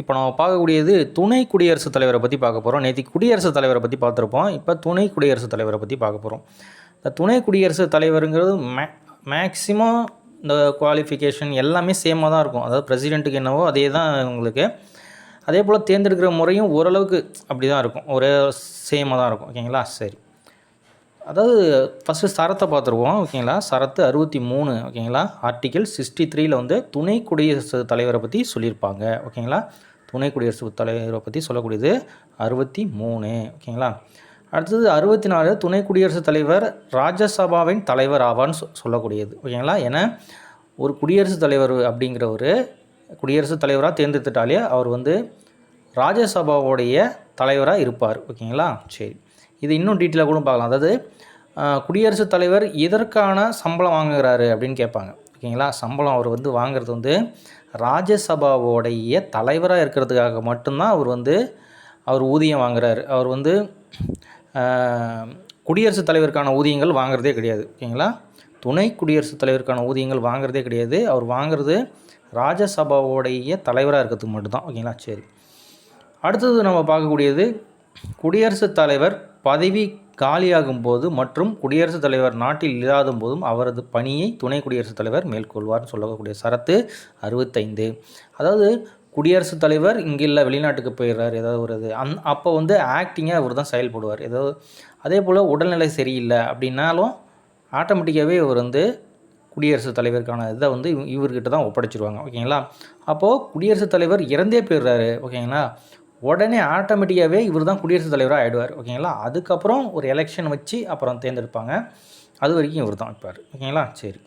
இப்போ நம்ம பார்க்கக்கூடியது துணை குடியரசுத் தலைவரை பற்றி பார்க்க போகிறோம் நேற்று குடியரசுத் தலைவரை பற்றி பார்த்துருப்போம். இப்போ துணை குடியரசுத் தலைவரை பற்றி பார்க்க போகிறோம் இந்த துணை குடியரசுத் தலைவருங்கிறது மே மேக்ஸிமம் இந்த குவாலிஃபிகேஷன் எல்லாமே சேமாக தான் இருக்கும். அதாவது பிரசிடெண்ட்டுக்கு என்னவோ அதே தான் உங்களுக்கு. அதே போல் தேர்ந்தெடுக்கிற முறையும் ஓரளவுக்கு அப்படி தான் இருக்கும். ஒரே சேமாக தான் இருக்கும். ஓகேங்களா? சரி. அதாவது ஃபஸ்ட்டு சரத்தை பார்த்துருவோம் ஓகேங்களா? சரத்து அறுபத்தி மூணு ஓகேங்களா? ஆர்டிகல் சிக்ஸ்டி த்ரீயில் வந்து துணை குடியரசுத் தலைவரை பற்றி சொல்லியிருப்பாங்க ஓகேங்களா? துணை குடியரசுத் தலைவரை பற்றி சொல்லக்கூடியது அறுபத்தி மூணு ஓகேங்களா? அடுத்தது அறுபத்தி நாலு துணை குடியரசுத் தலைவர் ராஜ்யசபாவின் தலைவர் ஆவான்னு சொ- சொல்லக்கூடியது ஓகேங்களா? ஏன்னா ஒரு குடியரசுத் தலைவர் அப்படிங்கிற ஒரு குடியரசுத் தலைவராக தேர்ந்தெடுத்துட்டாலே அவர் வந்து ராஜ்யசபாவுடைய தலைவராக இருப்பார் ஓகேங்களா? சரி. இது இன்னும் டீட்டெயிலாக கூட பார்க்கலாம். அதாவது குடியரசுத் தலைவர் எதற்கான சம்பளம் வாங்குகிறாரு அப்படின்னு கேட்பாங்க. ஓகேங்களா? சம்பளம் அவர் வந்து வாங்குறது வந்து ராஜ்யசபாவோடைய தலைவராக இருக்கிறதுக்காக மட்டும்தான் அவர் வந்து அவர் ஊதியம் வாங்குறாரு. அவர் வந்து குடியரசுத் தலைவருக்கான ஊதியங்கள் வாங்குறதே கிடையாது. ஓகேங்களா? துணை குடியரசுத் தலைவருக்கான ஊதியங்கள் வாங்குறதே கிடையாது. அவர் வாங்குறது ராஜ்யசபாவோடைய தலைவராக இருக்கிறதுக்கு மட்டும்தான். ஓகேங்களா? சரி. அடுத்தது நம்ம பார்க்கக்கூடியது குடியரசுத் தலைவர் பதவி காலியாகும் போது மற்றும் குடியரசுத் தலைவர் நாட்டில் இல்லாத போதும் அவரது பணியை துணை குடியரசுத் தலைவர் மேற்கொள்வார்னு சொல்லக்கூடிய சரத்து அறுபத்தைந்து. அதாவது குடியரசுத் தலைவர் இங்கே இல்லை வெளிநாட்டுக்கு போயிடுறார் ஏதாவது ஒரு இது. அந் அப்போ வந்து ஆக்டிங்காக இவர் தான் செயல்படுவார். ஏதாவது அதே போல் உடல்நிலை சரியில்லை அப்படின்னாலும் ஆட்டோமேட்டிக்காகவே இவர் வந்து குடியரசுத் தலைவருக்கான இதை வந்து இவர்கிட்ட தான் ஒப்படைச்சிருவாங்க. ஓகேங்களா? அப்போது குடியரசுத் தலைவர் இறந்தே போயிடுறாரு. ஓகேங்களா? உடனே ஆட்டோமேட்டிக்காகவே இவர் தான் குடியரசுத் தலைவராக ஆகிடுவார் ஓகேங்களா? அதுக்கப்புறம் ஒரு எலெக்ஷன் வச்சு அப்புறம் தேர்ந்தெடுப்பாங்க. அது வரைக்கும் இவர் தான் இருப்பார் ஓகேங்களா? சரி.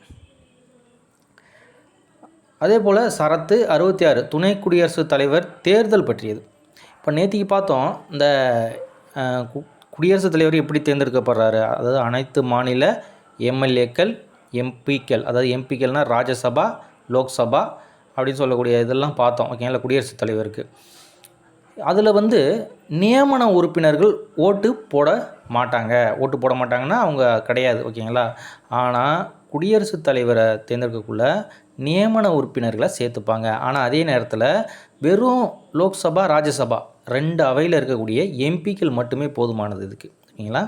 அதே போல் சரத்து அறுபத்தி ஆறு துணை குடியரசுத் தலைவர் தேர்தல் பற்றியது. இப்போ நேற்றுக்கு பார்த்தோம் இந்த கு- குடியரசுத் தலைவர் எப்படி தேர்ந்தெடுக்கப்படுறாரு? அதாவது அனைத்து மாநில எம்எல்ஏக்கள் எம்பிக்கள் அதாவது எம்பிக்கள்னால் ராஜ்யசபா லோக்சபா அப்படின்னு சொல்லக்கூடிய இதெல்லாம் பார்த்தோம் ஓகேங்களா? குடியரசுத் தலைவருக்கு. அதில் வந்து நியமன உறுப்பினர்கள் ஓட்டு போட மாட்டாங்க. ஓட்டு போட மாட்டாங்கன்னா அவங்க கிடையாது ஓகேங்களா? ஆனால் குடியரசுத் தலைவரை தேர்ந்தெடுக்கக்குள்ள நியமன உறுப்பினர்களை சேர்த்துப்பாங்க. ஆனால் அதே நேரத்தில் வெறும் லோக்சபா ராஜ்யசபா ரெண்டு அவையில் இருக்கக்கூடிய எம்பிக்கள் மட்டுமே போதுமானது இதுக்கு ஓகேங்களா?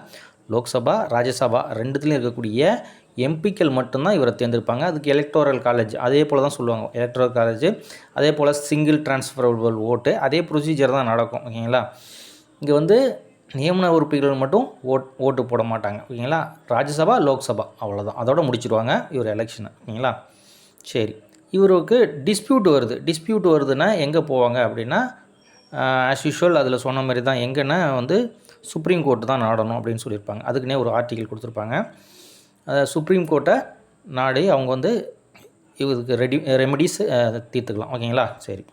லோக்சபா ராஜ்யசபா ரெண்டுத்துலேயும் இருக்கக்கூடிய எம்பிக்கள் மட்டும்தான் இவரை தேர்ந்தெடுப்பாங்க. அதுக்கு எலக்டோரல் காலேஜ் அதே போல் தான் சொல்லுவாங்க. எலக்டோரல் காலேஜ் அதே போல் சிங்கிள் டிரான்ஸ்ஃபரபிள் ஓட்டு அதே ப்ரொசீஜர் தான் நடக்கும். ஓகேங்களா? இங்கே வந்து நியமன உறுப்பினர்கள் மட்டும் ஓட் ஓட்டு போட மாட்டாங்க. ஓகேங்களா? ராஜ்யசபா லோக்சபா அவ்வளோதான் அதோட முடிச்சிருவாங்க இவர் எலெக்ஷனை ஓகேங்களா? சரி. இவருக்கு டிஸ்பியூட் வருது. டிஸ்பியூட் வருதுன்னா எங்கே போவாங்க அப்படின்னா ஆஸ் யூஷுவல் அதில் சொன்ன மாதிரி தான் எங்கன்னா வந்து சுப்ரீம் கோர்ட்டு தான் நாடணும் அப்படின்னு சொல்லியிருப்பாங்க. அதுக்குன்னே ஒரு ஆர்டிக்கல் கொடுத்துருப்பாங்க. சுப்ரீம் கோர்ட்டை நாடி அவங்க வந்து இதுக்கு ரெடி ரெமெடிஸ் தீர்த்துக்கலாம். ஓகேங்களா? சரி.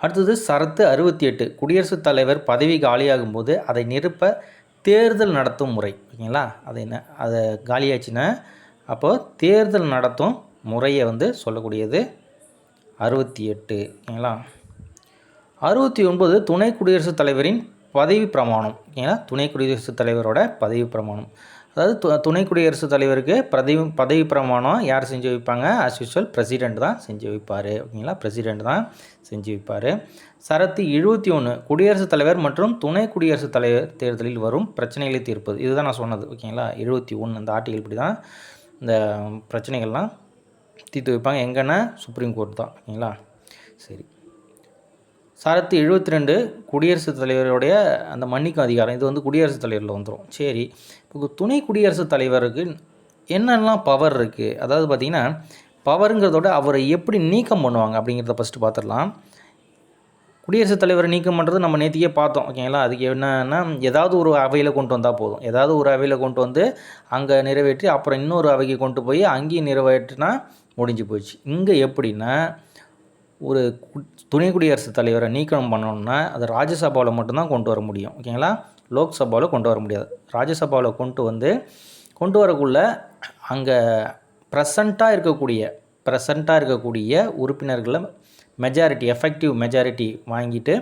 அடுத்தது சரத்து அறுபத்தி எட்டு. குடியரசுத் தலைவர் பதவி காலியாகும் போது அதை நிரப்ப தேர்தல் நடத்தும் முறை. ஓகேங்களா? அது என்ன? அதை காலியாச்சுன்னா அப்போது தேர்தல் நடத்தும் முறையை வந்து சொல்லக்கூடியது அறுபத்தி எட்டு. ஓகேங்களா? அறுபத்தி ஒன்பது துணை குடியரசுத் தலைவரின் பதவி பிரமாணம். ஓகேங்களா? துணை குடியரசுத் தலைவரோட பதவி பிரமாணம். அதாவது து துணை குடியரசுத் தலைவருக்கு பதவி பதவி பிரமாணம் யார் செஞ்சு வைப்பாங்க? ஆஸ் யூஸ்வல் பிரசிடெண்ட் தான் செஞ்சு வைப்பார். ஓகேங்களா? பிரசிடெண்ட் தான் செஞ்சு வைப்பார். சரத்து எழுபத்தி ஒன்று குடியரசுத் தலைவர் மற்றும் துணை குடியரசுத் தலைவர் தேர்தலில் வரும் பிரச்சனைகளை தீர்ப்பது. இதுதான் நான் சொன்னது. ஓகேங்களா? எழுபத்தி ஒன்று இந்த ஆர்டிகல் இப்படி தான் இந்த பிரச்சனைகள்லாம் தீர்த்து வைப்பாங்க. எங்கன்னா? சுப்ரீம் கோர்ட் தான். ஓகேங்களா? சரி. சரத்து எழுபத்தி ரெண்டு குடியரசுத் தலைவருடைய அந்த மன்னிக்கும் அதிகாரம் இது வந்து குடியரசுத் தலைவரில் வந்துடும் சரி இப்போ துணை குடியரசுத் தலைவருக்கு என்னெல்லாம் பவர் இருக்குது அதாவது பார்த்திங்கன்னா பவருங்கிறதோட அவரை எப்படி நீக்கம் பண்ணுவாங்க அப்படிங்கிறத ஃபஸ்ட்டு பார்த்துடலாம் குடியரசுத் தலைவரை நீக்கம் பண்ணுறது நம்ம நேற்றுக்கே பார்த்தோம் ஓகேங்களா அதுக்கு என்னென்னா ஏதாவது ஒரு அவையில் கொண்டு வந்தால் போதும். ஏதாவது ஒரு அவையில் கொண்டு வந்து அங்கே நிறைவேற்றி அப்புறம் இன்னொரு அவைக்கு கொண்டு போய் அங்கேயும் நிறைவேற்றினா முடிஞ்சு போச்சு. இங்கே எப்படின்னா ஒரு துணை குடியரசுத் தலைவரை நீக்கம் பண்ணணும்னா அதை ராஜ்யசபாவில் மட்டும்தான் கொண்டு வர முடியும் ஓகேங்களா? லோக்சபாவில் கொண்டு வர முடியாது. ராஜ்யசபாவில் கொண்டு வந்து கொண்டு வரக்குள்ள அங்கே ப்ரெசண்ட்டாக இருக்கக்கூடிய ப்ரெசண்ட்டாக இருக்கக்கூடிய உறுப்பினர்களை மெஜாரிட்டி எஃபெக்டிவ் மெஜாரிட்டி வாங்கிட்டு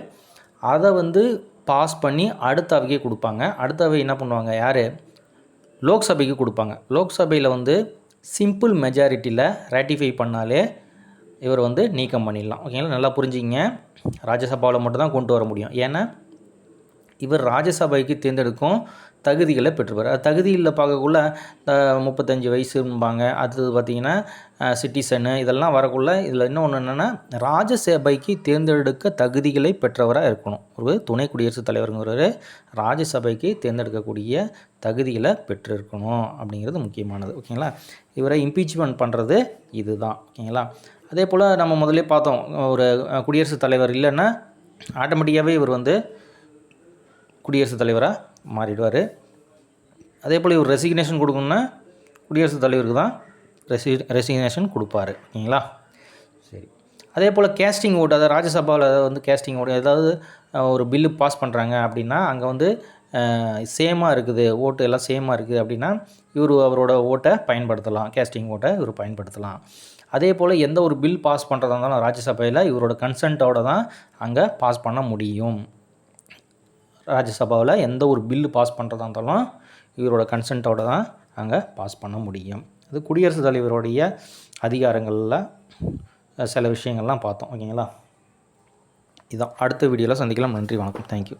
அதை வந்து பாஸ் பண்ணி அடுத்த அவைக்கு கொடுப்பாங்க. அடுத்த அவை என்ன பண்ணுவாங்க? யார்? லோக்சபைக்கு கொடுப்பாங்க. லோக்சபையில் வந்து சிம்பிள் மெஜாரிட்டியில் ரேட்டிஃபை பண்ணாலே இவர் வந்து நீக்கம் பண்ணிடலாம். ஓகேங்களா? நல்லா புரிஞ்சுங்க ராஜ்யசபாவில் மட்டும்தான் கொண்டு வர முடியும். ஏன்னா இவர் ராஜ்யசபைக்கு தேர்ந்தெடுக்கும் தகுதிகளை பெற்றுப்பார். அது தகுதியில் பார்க்கக்குள்ள முப்பத்தஞ்சு வயசும்பாங்க. அடுத்தது பார்த்திங்கன்னா சிட்டிசனு இதெல்லாம் வரக்குள்ள இதில் இன்னொன்று என்னென்னா ராஜ்யசபைக்கு தேர்ந்தெடுக்க தகுதிகளை பெற்றவராக இருக்கணும். ஒரு துணை குடியரசுத் தலைவருங்கிறவர் ராஜ்யசபைக்கு தேர்ந்தெடுக்கக்கூடிய தகுதிகளை பெற்றிருக்கணும். அப்படிங்கிறது முக்கியமானது. ஓகேங்களா? இவரை இம்பீச்மெண்ட் பண்ணுறது இதுதான். ஓகேங்களா? அதே போல் நம்ம முதல்ல பார்த்தோம் ஒரு குடியரசுத் தலைவர் இல்லைன்னா ஆட்டோமேட்டிக்காகவே இவர் வந்து குடியரசுத் தலைவராக மாறிடுவார். அதே போல் இவர் ரெசிக்னேஷன் கொடுக்கணுன்னா குடியரசுத் தலைவருக்கு தான் ரெசி ரெசிக்னேஷன் கொடுப்பாரு ஓகேங்களா சரி. அதே போல் கேஸ்டிங் ஓட்டு அதாவது ராஜ்யசபாவில் வந்து கேஸ்டிங் ஓட்டு ஏதாவது ஒரு பில்லு பாஸ் பண்ணுறாங்க அப்படின்னா அங்கே வந்து சேமாக இருக்குது ஓட்டு எல்லாம் சேமாக இருக்குது அப்படின்னா இவர் அவரோட ஓட்டை பயன்படுத்தலாம் கேஸ்டிங் ஓட்டை இவர் பயன்படுத்தலாம். அதே போல் எந்த ஒரு பில் பாஸ் பண்ணுறதா இருந்தாலும் ராஜ்யசபையில் இவரோட கன்சென்ட்டோட தான் அங்கே பாஸ் பண்ண முடியும். ராஜ்யசபாவில் எந்த ஒரு பில்லு பாஸ் பண்ணுறதா இருந்தாலும் இவரோட கன்சென்ட்டோட தான் அங்கே பாஸ் பண்ண முடியும். அது குடியரசுத் தலைவருடைய அதிகாரங்களில் சில விஷயங்கள்லாம் பார்த்தோம். ஓகேங்களா? இதான். அடுத்த வீடியோவில் சந்திக்கலாம். நன்றி. வணக்கம். தேங்க்யூ